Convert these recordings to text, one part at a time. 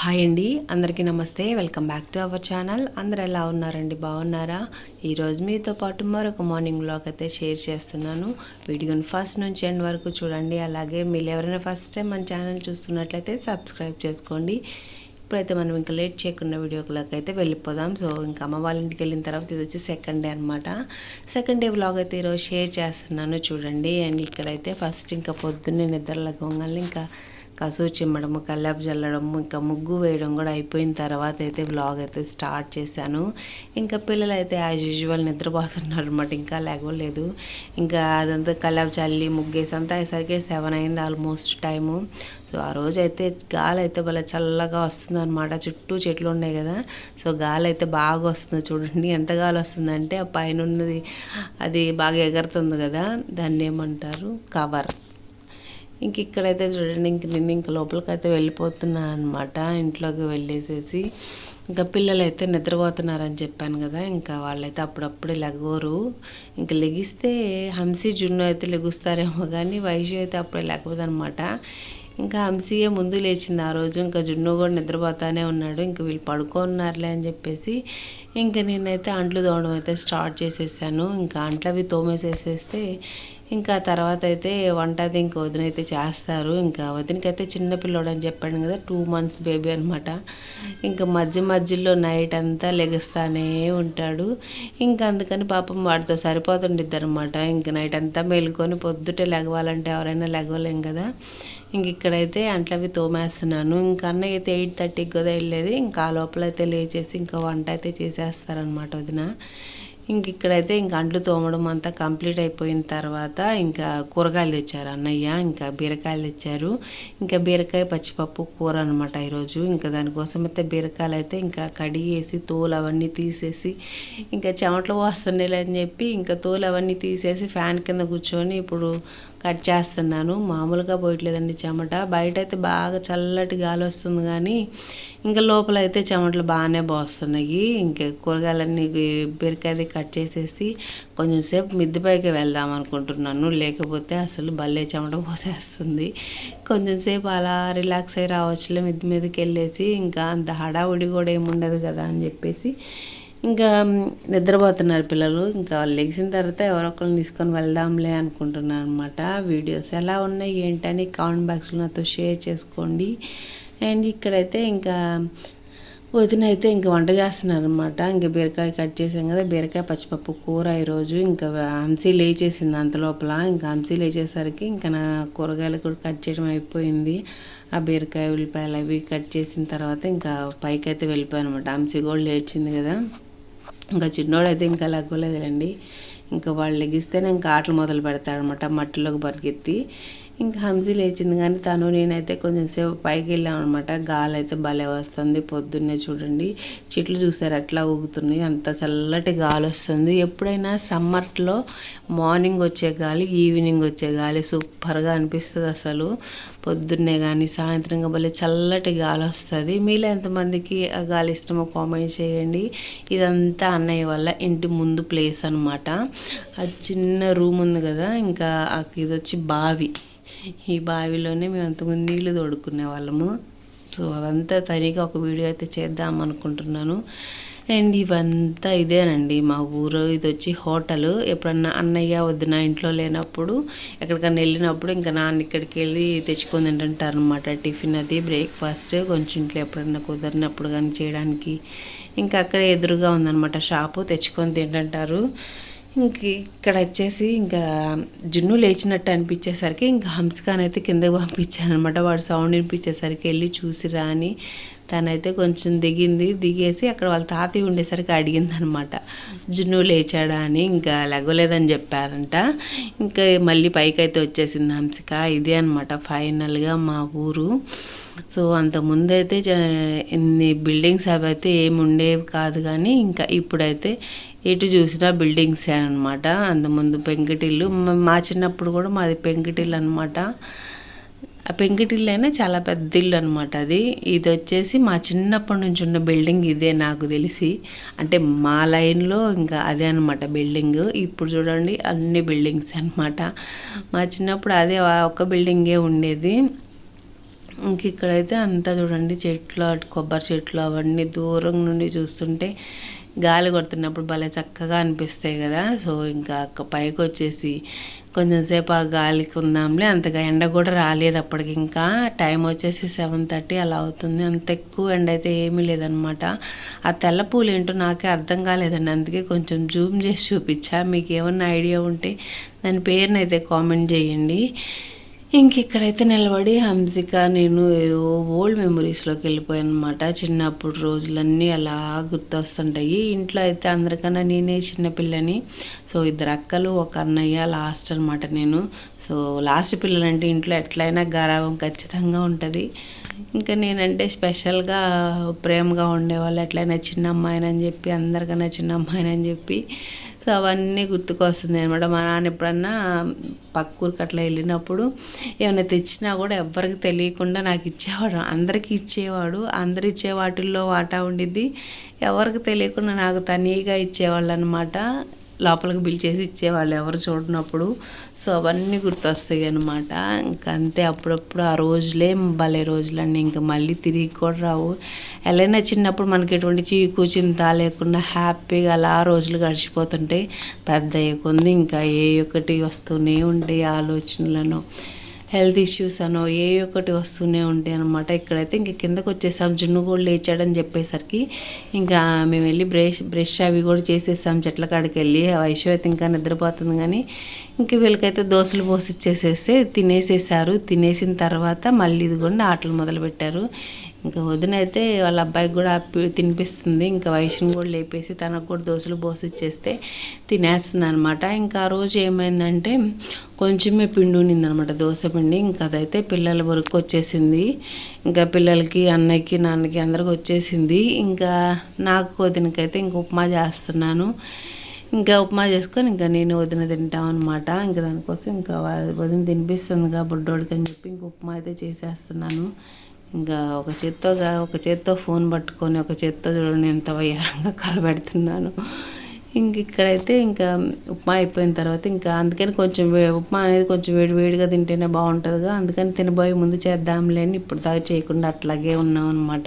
Hi అండి అందరికీ నమస్తే. Welcome back to our channel. అందరు ఎలా ఉన్నారండి? బాగున్నారా? ఈరోజు మీతో పాటు మరొక మార్నింగ్ బ్లాగ్ అయితే షేర్ చేస్తున్నాను. వీడియోని ఫస్ట్ నుంచి ఎండ్ వరకు చూడండి. అలాగే మీరు ఎవరైనా ఫస్ట్ టైం మన ఛానల్ చూస్తున్నట్లయితే సబ్స్క్రైబ్ చేసుకోండి. ఇప్పుడైతే మనం ఇంకా లేట్ చేయకుండా వీడియోకి అయితే వెళ్ళిపోదాం. సో ఇంకా అమ్మ వాళ్ళ ఇంటికి వెళ్ళిన తర్వాత ఇది వచ్చి సెకండ్ డే అనమాట సెకండ్ డే బ్లాగ్ అయితే ఈరోజు షేర్ చేస్తున్నాను. చూడండి. అండ్ ఇక్కడైతే ఫస్ట్ ఇంకా పొద్దున్నే నిద్రలగొంగల్ని ఇంకా కసువు చిమ్మడము కల్లాపు చల్లడము ఇంకా ముగ్గు వేయడం కూడా అయిపోయిన తర్వాత అయితే బ్లాగ్ అయితే స్టార్ట్ చేశాను. ఇంకా పిల్లలు అయితే యాజ్ యూజువల్ నిద్రపోతున్నారు అనమాట ఇంకా లేగలేదు ఇంకా అదంతా కల్లాపు చల్లి ముగ్గేసి అంతా అయ్యేసరికి సెవెన్ అయింది ఆల్మోస్ట్ టైము సో ఆ రోజు అయితే గాలి అయితే భలే చల్లగా వస్తుంది అనమాట చుట్టూ చెట్లు ఉన్నాయి కదా సో గాలి అయితే బాగా వస్తుంది చూడండి. ఎంత గాలి వస్తుందంటే ఆ పైన ఉన్నది అది బాగా ఎగురుతుంది కదా దాన్ని ఏమంటారు? కవర్ ఇంక ఇక్కడైతే చూడండి ఇంక నేను ఇంక లోపలికైతే వెళ్ళిపోతున్నాను అనమాట ఇంట్లోకి వెళ్ళేసేసి. ఇంకా పిల్లలు అయితే నిద్రపోతున్నారని చెప్పాను కదా ఇంకా వాళ్ళైతే అప్పుడప్పుడు లెగవరు. ఇంకా లెగిస్తే హంసి జున్ను అయితే లెగుస్తారేమో కానీ వైషు అయితే అప్పుడే లెగవదనమాట ఇంకా హంసియే ముందు లేచింది ఆ రోజు ఇంకా జున్ను కూడా నిద్రపోతానే ఉన్నాడు ఇంకా వీళ్ళు పడుకోన్నారులే అని చెప్పేసి. ఇంకా నేనైతే అంట్లు తోవడం అయితే స్టార్ట్ చేసేసాను ఇంకా అంట్లు అవి తోమేసేసేస్తే ఇంకా తర్వాత అయితే వంట అది ఇంకా వదిన అయితే చేస్తారు. ఇంకా వదినకైతే చిన్నపిల్లోడు అని చెప్పాను కదా టూ మంత్స్ బేబీ అనమాట ఇంకా మధ్య మధ్యలో నైట్ అంతా లెగస్తానే ఉంటాడు. ఇంకా అందుకని పాపం వాడితో సరిపోతుండిద్ది అనమాట ఇంకా నైట్ అంతా మేలుకొని పొద్దుటే లెగవాలంటే ఎవరైనా లెగవలేం కదా. ఇంక ఇక్కడైతే అంట్లవి తోమేస్తున్నాను. ఇంకా అన్నయ్య అయితే ఎయిట్ థర్టీకి కదా వెళ్ళేది. ఇంకా ఆ లోపల అయితే లేచేసి ఇంకా వంట అయితే చేసేస్తారనమాట వదిన. ఇంక ఇక్కడైతే ఇంక అంట్లు తోమడం అంతా కంప్లీట్ అయిపోయిన తర్వాత ఇంకా కూరగాయలు తెచ్చారు అన్నయ్య ఇంకా బీరకాయలు తెచ్చారు. ఇంకా బీరకాయ పచ్చిపప్పు కూర అనమాట ఈరోజు. ఇంకా దానికోసం అయితే బీరకాయలు అయితే ఇంకా కడిగేసి తోలు అవన్నీ తీసేసి ఇంకా చెమటలు వస్తున్నాయి అని చెప్పి ఇంకా తోలు అవన్నీ తీసేసి ఫ్యాన్ కింద కూర్చొని ఇప్పుడు కట్ చేస్తున్నాను. మామూలుగా పోయట్లేదండి చెమట. బయట అయితే బాగా చల్లటి గాలి వస్తుంది కానీ ఇంకా లోపల అయితే చెమటలు బాగానే పోస్తున్నాయి. ఇంకా కూరగాయలన్నీ బీరకాయది కట్ చేసేసి కొంచెం సేపు మిద్దెపైకి వెళ్దాం అనుకుంటున్నాను. లేకపోతే అసలు భలే చెమట పోసేస్తుంది. కొంచెం సేపు అలా రిలాక్స్ అయ్యి రావచ్చులే మిద్దె మీదకి వెళ్ళేసి ఇంకా అంత హడావుడి కూడా ఏముండదు కదా అని చెప్పేసి ఇంకా నిద్రపోతున్నారు పిల్లలు. ఇంకా వాళ్ళు లెగిసిన తర్వాత ఎవరొకరిని తీసుకొని వెళ్దాంలే అనుకుంటున్నాను అనమాట వీడియోస్ ఎలా ఉన్నాయి ఏంటని కామెంట్ బాక్స్లో నాతో షేర్ చేసుకోండి. అండ్ ఇక్కడైతే ఇంకా వదిన అయితే ఇంకా వంట చేస్తున్నారు అనమాట ఇంకా బీరకాయ కట్ చేసాం కదా బీరకాయ పచ్చిపప్పు కూర ఈరోజు. ఇంకా హంసీ లేచేసింది అంత లోపల. ఇంకా హంసీ లేచేసరికి ఇంకా నా కూరగాయలు కూడా కట్ చేయడం అయిపోయింది. ఆ బీరకాయ ఉల్లిపాయలు అవి కట్ చేసిన తర్వాత ఇంకా పైకి అయితే వెళ్ళిపోయాను అనమాట హంసీ కూడా లేచింది కదా. ఇంకా చిన్నోడైతే ఇంకా లగ్గలేదులేండి. ఇంకా వాళ్ళు లెగిస్తేనే ఇంకా ఆటలు మొదలు పెడతాడనమాట మట్టిలోకి పరిగెత్తి ఇంకా హంసీ లేచింది కానీ తను నేనైతే కొంచెం సేపు పైకి అనమాట గాలి అయితే భలే వస్తుంది పొద్దున్నే చూడండి. చెట్లు చూసారు అట్లా ఊగుతున్నాయి? అంత చల్లటి గాలి వస్తుంది. ఎప్పుడైనా సమ్మర్లో మార్నింగ్ వచ్చే గాలి ఈవినింగ్ వచ్చే గాలి సూపర్గా అనిపిస్తుంది అసలు. పొద్దున్నే కానీ సాయంత్రంగా భలే చల్లటి గాలి వస్తుంది. మీలో ఎంతమందికి ఆ గాలి ఇష్టమో కామెంట్ చేయండి. ఇదంతా అన్నయ్య వల్ల ఇంటి ముందు ప్లేస్ అనమాట అది చిన్న రూమ్ ఉంది కదా ఇంకా ఇది వచ్చి బావి. ఈ బావిలోనే మేము అంతకుముందు నీళ్ళు తోడుకునే వాళ్ళము. సో అదంతా తనిగా ఒక వీడియో అయితే చేద్దాం అనుకుంటున్నాను. అండ్ ఇవంతా ఇదేనండి. మా ఊరు ఇది వచ్చి హోటల్. ఎప్పుడన్నా అన్నయ్య వద్దున ఇంట్లో లేనప్పుడు ఎక్కడికన్నా వెళ్ళినప్పుడు ఇంకా నాన్న ఇక్కడికి వెళ్ళి తెచ్చుకొని తింటుంటారు అనమాట టిఫిన్ అది బ్రేక్ఫాస్ట్ కొంచెం ఇంట్లో ఎప్పుడన్నా కుదిరినప్పుడు కానీ చేయడానికి. ఇంకా అక్కడ ఎదురుగా ఉందన్నమాట షాపు. తెచ్చుకొని తింటుంటారు. ఇంక ఇక్కడ వచ్చేసి ఇంకా జున్ను లేచినట్టు అనిపించేసరికి ఇంకా హంస్కాన్ అయితే కిందకి పంపించాను అనమాట వాడు సౌండ్ వినిపించేసరికి వెళ్ళి చూసిరా అని తనైతే కొంచెం దిగింది. దిగేసి అక్కడ వాళ్ళ తాతయ్య ఉండేసరికి అడిగింది అనమాట జున్ను లేచాడా అని ఇంకా లెగలేదని చెప్పారంట. ఇంకా మళ్ళీ పైకి అయితే వచ్చేసింది హంసిక. ఇదే అనమాట ఫైనల్గా మా ఊరు. సో అంత ముందైతే ఇన్ని బిల్డింగ్స్ అవి అయితే ఏమి ఉండేవి కాదు కానీ ఇంకా ఇప్పుడైతే ఎటు చూసినా బిల్డింగ్స్ అనమాట అంతకుముందు పెంకుటిల్లు. మా చిన్నప్పుడు కూడా మాది పెంకుటిల్లు అనమాట ఆ పెంకుటిల్లు అయినా చాలా పెద్ద ఇల్లు అనమాట అది. ఇది వచ్చేసి మా చిన్నప్పటి నుంచి ఉన్న బిల్డింగ్ ఇదే నాకు తెలిసి. అంటే మా లైన్లో ఇంకా అదే అనమాట బిల్డింగ్. ఇప్పుడు చూడండి అన్ని బిల్డింగ్స్ అనమాట మా చిన్నప్పుడు అదే ఒక బిల్డింగే ఉండేది. ఇంక ఇక్కడైతే అంతా చూడండి చెట్లు అటు కొబ్బరి చెట్లు అవన్నీ దూరం నుండి చూస్తుంటే గాలి కొడుతున్నప్పుడు భలే చక్కగా అనిపిస్తాయి కదా. సో ఇంకా పైకి వచ్చేసి కొంచెం సేపు ఆ గాలికి ఉందాంలే అంతగా ఎండ కూడా రాలేదు అప్పటికి. ఇంకా టైం వచ్చేసి సెవెన్ థర్టీ అలా అవుతుంది. అంత ఎక్కువ ఎండ అయితే ఏమీ లేదనమాట ఆ తెల్ల పూలు ఏంటో నాకే అర్థం కాలేదండి. అందుకే కొంచెం జూమ్ చేసి చూపించా. మీకు ఏమన్నా ఐడియా ఉంటే దాని పేరునైతే కామెంట్ చేయండి. ఇంకెక్కడైతే నిలబడి హంసిక నేను ఏదో ఓల్డ్ మెమరీస్లోకి వెళ్ళిపోయాను అనమాట చిన్నప్పుడు రోజులన్నీ అలా గుర్తొస్తుంటాయి. ఇంట్లో అయితే అందరికన్నా నేనే చిన్నపిల్లని సో ఇద్దరు అక్కలు ఒక అన్నయ్య లాస్ట్ అనమాట నేను. సో లాస్ట్ పిల్లలంటే ఇంట్లో ఎట్లయినా గారాభం ఖచ్చితంగా ఉంటుంది. ఇంకా నేనంటే స్పెషల్గా ప్రేమగా ఉండేవాళ్ళు. ఎట్లయినా చిన్న అమ్మాయినని చెప్పి అందరికన్నా చిన్న అమ్మాయినని చెప్పి సో అవన్నీ గుర్తుకొస్తుంది అనమాట మా నాన్న ఎప్పుడన్నా పక్క ఊరికి అట్లా వెళ్ళినప్పుడు ఏమైనా తెచ్చినా కూడా ఎవ్వరికి తెలియకుండా నాకు ఇచ్చేవాడు. అందరికీ ఇచ్చేవాడు. అందరు ఇచ్చే వాటిల్లో వాటా ఉండిద్ది. ఎవరికి తెలియకుండా నాకు తనీగా ఇచ్చేవాళ్ళు అనమాట లోపలికి పిలిచేసి ఇచ్చేవాళ్ళు ఎవరు చూడనప్పుడు. సో అవన్నీ గుర్తొస్తాయి అనమాట ఇంకా అంతే అప్పుడప్పుడు ఆ రోజులే భలే రోజులన్నీ ఇంకా మళ్ళీ తిరిగి కూడా రావు. ఎలా చిన్నప్పుడు మనకి ఎటువంటి చీకు చింత లేకుండా హ్యాపీగా అలా రోజులు గడిచిపోతుంటాయి పెద్ద కొంది ఇంకా ఏ ఒక్కటి వస్తూనే ఉంటాయి ఆలోచనలను. హెల్త్ ఇష్యూస్ అనో ఏ ఒక్కటి వస్తూనే ఉంటాయి అనమాట ఇక్కడైతే ఇంక కిందకు వచ్చేసాం. జున్ను కూడా లేచాడని చెప్పేసరికి ఇంకా మేము వెళ్ళి బ్రష్ బ్రష్ అవి కూడా చేసేసాం. చెట్ల కాడికి వెళ్ళి. వయసు అయితే ఇంకా నిద్రపోతుంది కానీ ఇంక వీళ్ళకైతే దోశలు పోసి ఇచ్చేసేస్తే తినేసేసారు. తినేసిన తర్వాత మళ్ళీ ఇదిగోండి ఆటలు మొదలుపెట్టారు. ఇంకా వదిన అయితే వాళ్ళ అబ్బాయికి కూడా తినిపిస్తుంది. ఇంకా వయసును కూడా లేపేసి తనకు కూడా దోశలు పోసి ఇచ్చేస్తే తినేస్తుంది అనమాట ఇంకా ఆ రోజు ఏమైందంటే కొంచెమే పిండి ఉండింది అనమాట దోశ పిండి. ఇంకా అదైతే పిల్లల వరకు వచ్చేసింది. ఇంకా పిల్లలకి అన్నయ్యకి నాన్నకి అందరికి వచ్చేసింది. ఇంకా నాకు వదినకైతే ఇంక ఉప్మా చేస్తున్నాను. ఇంకా ఉప్మా చేసుకొని ఇంకా నేను వదిన తింటాం అనమాట ఇంకా దానికోసం ఇంకా వదిన తినిపిస్తుంది కాబట్టి బుడ్డోడికి అని చెప్పి ఇంక ఉప్మా అయితే చేసేస్తున్నాను. ఇంకా ఒక చేత్తో ఒక చేత్తో ఫోన్ పట్టుకొని ఒక చేత్తో చూడండి ఎంత వయ్యారంగా కలబెడుతున్నాను ఇంక ఇక్కడైతే ఇంకా ఉప్మా అయిపోయిన తర్వాత ఇంకా అందుకని కొంచెం ఉప్మా అనేది కొంచెం వేడి వేడిగా తింటేనే బాగుంటుందిగా. అందుకని తినబోయే ముందు చేద్దాంలే అని ఇప్పుడు దాకా చేయకుండా అట్లాగే ఉన్నాం అనమాట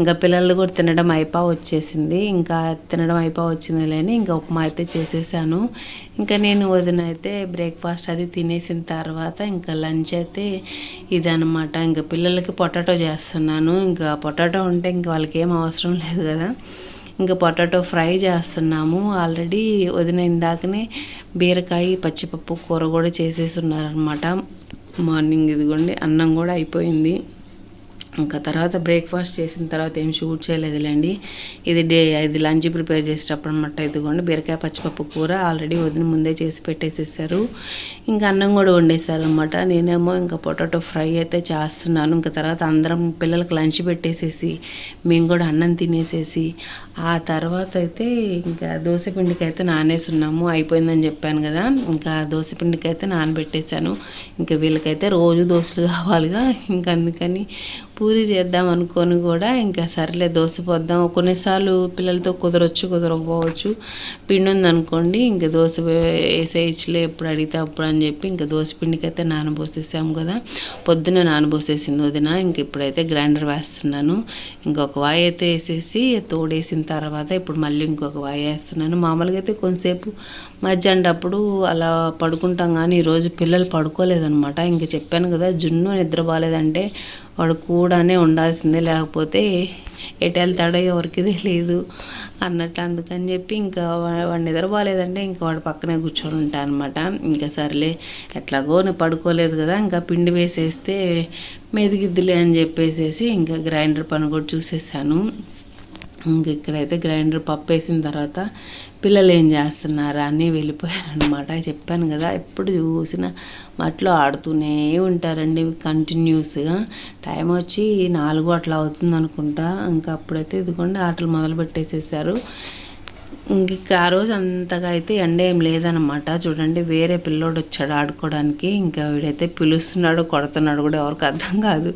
ఇంకా పిల్లలు కూడా తినడం అయిపో వచ్చేసింది. ఇంకా తినడం అయిపో వచ్చింది లేని ఇంకా ఉప్మా అయితే చేసేసాను. ఇంకా నేను వదిన అయితే బ్రేక్ఫాస్ట్ అది తినేసిన తర్వాత ఇంకా లంచ్ అయితే ఇదనమాట ఇంకా పిల్లలకి పొటాటో చేస్తున్నాను. ఇంకా పొటాటో ఉంటే ఇంకా వాళ్ళకి ఏం అవసరం లేదు కదా. ఇంకా పొటాటో ఫ్రై చేస్తున్నాము. ఆల్రెడీ వదిన ఇందాకనే బీరకాయ పచ్చిపప్పు కూర కూడా చేసేసి ఉన్నారనమాట మార్నింగ్ ఇదిగోండి అన్నం కూడా అయిపోయింది. ఇంకా తర్వాత బ్రేక్ఫాస్ట్ చేసిన తర్వాత ఏం షూట్ చేయలేదులేండి. ఇది డే ఇది లంచ్ ప్రిపేర్ చేసేటప్పుడు అనమాట ఇదిగోండి బీరకాయ పచ్చిపప్పు కూర ఆల్రెడీ వదిన ముందే చేసి పెట్టేసేసారు. ఇంకా అన్నం కూడా వండేసారు అనమాట నేనేమో ఇంకా పొటాటో ఫ్రై అయితే చేస్తున్నాను. ఇంకా తర్వాత అందరం పిల్లలకు లంచ్ పెట్టేసేసి మేము కూడా అన్నం తినేసేసి ఆ తర్వాత అయితే ఇంకా దోశపిండికి అయితే నానేసున్నాము. అయిపోయిందని చెప్పాను కదా. ఇంకా దోశపిండికి అయితే నానబెట్టేశాను. ఇంకా వీళ్ళకైతే రోజు దోశలు కావాలిగా. ఇంకా అందుకని పూరి చేద్దాం అనుకొని కూడా ఇంకా సర్లే దోశ పోద్దాం. కొన్నిసార్లు పిల్లలతో కుదరొచ్చు కుదరకపోవచ్చు. పిండి ఉందనుకోండి ఇంకా దోశ వేసేయచ్చులే ఎప్పుడు అడిగితే అప్పుడు అని చెప్పి ఇంకా దోశ పిండికి అయితే నానబోసేసాము కదా. పొద్దున్న నానబోసేసింది వదిన ఇంక ఇప్పుడైతే గ్రైండర్ వేస్తున్నాను. ఇంకొక వాయి అయితే వేసేసి తోడేసిన తర్వాత ఇప్పుడు మళ్ళీ ఇంకొక వాయి వేస్తున్నాను. మామూలుగా అయితే కొంతసేపు మధ్యాహ్నప్పుడు అలా పడుకుంటాం కానీ ఈరోజు పిల్లలు పడుకోలేదనమాట ఇంక చెప్పాను కదా జున్ను నిద్ర బాగాలేదంటే వాడు కూడానే ఉండాల్సిందే లేకపోతే ఎటు వెళ్తాడో ఎవరికి తెలియదు అన్నట్టు అందుకని చెప్పి ఇంకా వాడు బాగాలేదంటే ఇంకా వాడు పక్కనే కూర్చొని ఉంటా అనమాట ఇంకా సర్లే ఎట్లాగో నేను పడుకోలేదు కదా ఇంకా పిండి వేసేస్తే మెదిగిద్దులే అని చెప్పేసేసి ఇంకా గ్రైండర్ పని కూడా చూసేసాను. ఇక్కడైతే గ్రైండర్ పప్పు వేసిన తర్వాత పిల్లలు ఏం చేస్తున్నారా అని వెళ్ళిపోయారనమాట చెప్పాను కదా ఎప్పుడు చూసిన మట్లో ఆడుతూనే ఉంటారండి కంటిన్యూస్గా. టైం వచ్చి నాలుగు అట్లా అవుతుంది అనుకుంటా ఇంకా అప్పుడైతే ఇదిగోండి ఆటలు మొదలు పెట్టేసేసారు ఇంక ఆ రోజు అంతగా అయితే ఎండ ఏం లేదనమాట చూడండి వేరే పిల్లోడు వచ్చాడు ఆడుకోవడానికి. ఇంకా వీడైతే పిలుస్తున్నాడు కొడుతున్నాడు కూడా ఎవరికి అర్థం కాదు.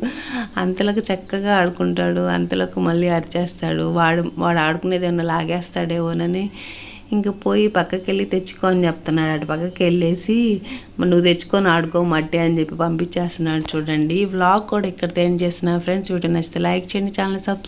అంతలకు చక్కగా ఆడుకుంటాడు అంతలకు మళ్ళీ అరిచేస్తాడు. వాడు వాడు ఆడుకునేది ఏమన్నా లాగేస్తాడేమోనని ఇంక పోయి పక్కకి వెళ్ళి తెచ్చుకో అని చెప్తున్నాడు. అటు పక్కకి వెళ్ళేసి నువ్వు తెచ్చుకొని ఆడుకో మట్టి అని చెప్పి పంపించేస్తున్నాడు చూడండి. ఈ వ్లాగ్ కూడా ఇక్కడ ఏం చేస్తున్నా ఫ్రెండ్స్. వీటిని నచ్చితే లైక్ చేయండి ఛానల్ సబ్స్క్రైబ్